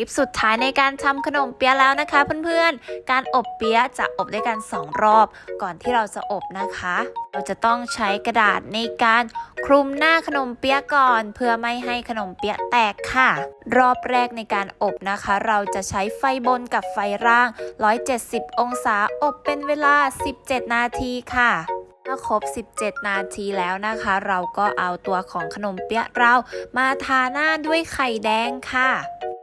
คลิปสุดท้ายในการทำขนมเปี๊ยะแล้วนะคะเพื่อนๆ การอบเปี๊ยะจะอบด้วยกัน 2 รอบ ก่อนที่เราจะอบนะคะ เราจะต้องใช้กระดาษในการคลุมหน้าขนมเปี๊ยะก่อน เพื่อไม่ให้ขนมเปี๊ยะแตกค่ะ รอบแรกในการอบนะคะ เราจะใช้ไฟบนกับไฟล่าง 170 องศาอบเป็นเวลา 17 นาทีค่ะเมื่อครบ 17 นาทีแล้วนะคะ เราก็เอาตัวของขนมเปี๊ยะเรามาทาหน้าด้วยไข่แดงค่ะ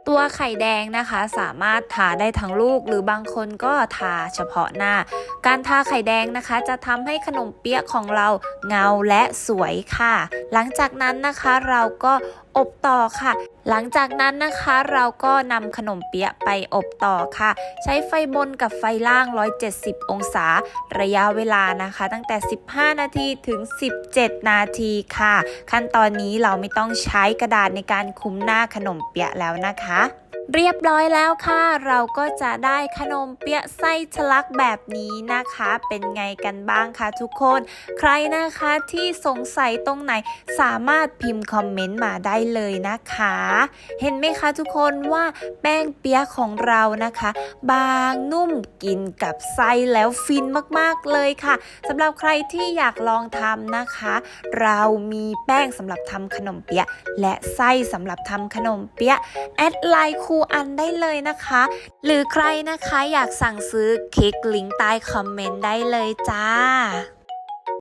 ตัวไข่แดงนะคะสามารถทาได้ทั้งลูก หรือบางคนก็ทาเฉพาะหน้า การทาไข่แดงนะคะ จะทำให้ขนมเปี๊ยะของเราเงาและสวยค่ะหลังจากนั้นนะคะเราก็อบต่อค่ะ หลังจากนั้นนะคะเราก็นำขนมเปี๊ยะไปอบต่อค่ะ ใช้ไฟบนกับไฟล่าง 170 องศา ระยะเวลานะคะ ตั้งแต่ 15 นาทีถึง 17 นาทีค่ะ ขั้นตอนนี้เราไม่ต้องใช้กระดาษในการคุ้มหน้าขนมเปี๊ยะแล้วนะคะ เรียบร้อยแล้วค่ะ เราก็จะได้ขนมเปี๊ยะไส้ทะลักแบบนี้นะคะ เป็นไงกันบ้างคะทุกคน ใครนะคะที่สงสัยตรงไหนสามารถพิมพ์คอมเมนต์มาได้เลยนะคะ เห็นไหมคะทุกคนว่าแป้งเปี๊ยะของเรานะคะ บางนุ่มกินกับไส้แล้วฟินมากๆเลยค่ะสำหรับใครที่อยากลองทำนะคะ เรามีแป้งสำหรับทำขนมเปี๊ยะและไส้สำหรับทำขนมเปี๊ยะแอดไลน์คูอันได้เลยนะคะ หรือใครนะคะอยากสั่งซื้อคลิกลิงก์ใต้คอมเมนต์ได้เลยจ้า